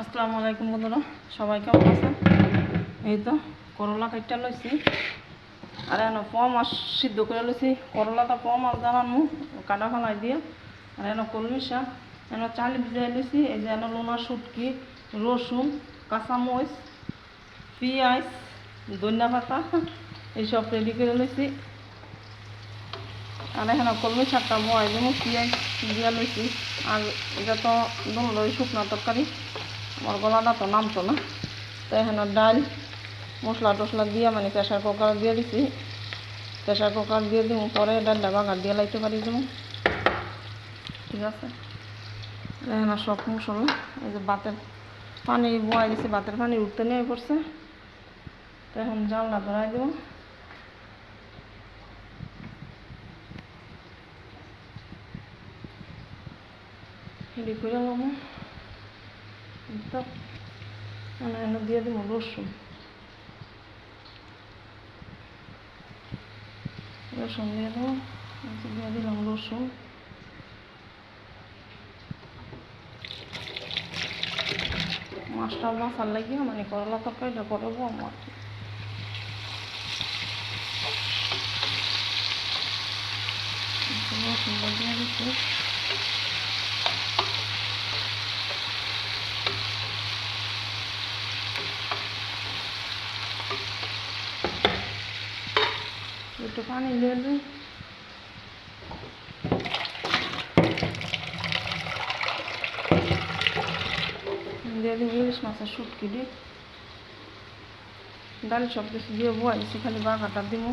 আসসালামু আলাইকুম বন্ধুরা, সবাই কেমন আছেন? এই তো করলা কাইটা লইছি। আর এনে পোয়া মাছ সিদ্ধ করে লইছি। করলাটা পোয়া মাছ জানানো কাটা ফালাই দিয়ে। আর এনে কলমি শাক এনে চাল ভিজাই লইছি। এই যে এনে লোনা শুটকি, রসুন, কাঁচামরিচ, পেঁয়াজ, ধনিয়া পাতা, এইসব রেডি করে লইছি। আর এখানে কলমি শাকটা বয় যেমন পেঁয়াজ দিয়া লইছি। আর এটা তো দুই শুকনো তরকারি। আমার গলাটা তো নামতো না। তো এখানে ডাল, মশলা টশলা দিয়ে মানে প্রেশার কুকার দিয়ে দিছি। প্রেশার কুকার দিয়ে দিব পরে ডালটা বাগার দিয়ে লাইতে পারি দেবো ঠিক আছে? এখানে সব মশলা, এই যে ভাতের পানি বয়াই দিছি, ভাতের পানি উঠতে নিয়ে পড়ছে। তো এখন জানলা ধরাই দেবো রেডি করে নেব। তো মানে এনে দিয়ে দেবো রসুন রসুন দিয়ে দেবো এই যে দিয়ে দিলাম রসুন মাছটা মশার লাগিয়ে মানে করলা তরকারিটা করব আমার রসুনটা দিয়ে দিচ্ছি একটু পানি দিয়ে দিই। দিয়ে দিই ইলিশ মাছের শুটকি দিই ডাল সব কিছু দিয়ে বয়েছি খালি বাগাটা দিব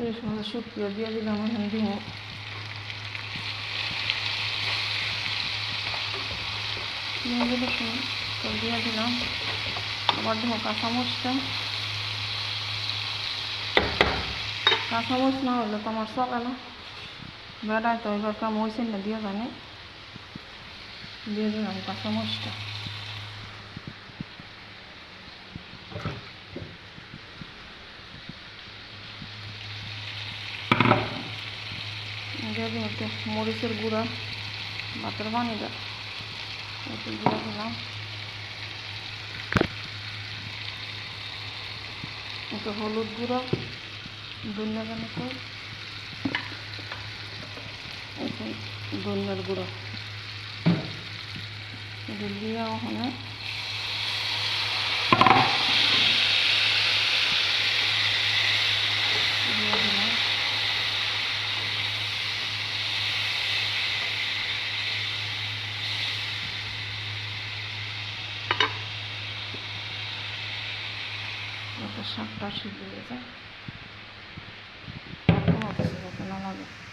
ইলিশ মাছের শুটকিও দিয়ে দিলাম, এখন দিব দিয়ে দিলাম। আবার দেখো কাঁচামরিচটা কাঁচামরিচ না হলে তো আমার চলে না। বেড়ায় তো এবার কাম হয়েছে না, দিয়ে জানে। দিয়ে দিলাম কাঁচামরিচটা দিয়ে দিলাম মরিচের গুঁড়া, ভাতের পানিটা দিয়ে দিলাম। একটু হলুদ গুঁড়ো দুনিয়া গানে তো ধনিয়ার গুঁড়ো। দিয়ে ওখানে যাতে শাকটা সিদ্ধ হয়ে যায়। অবস্থা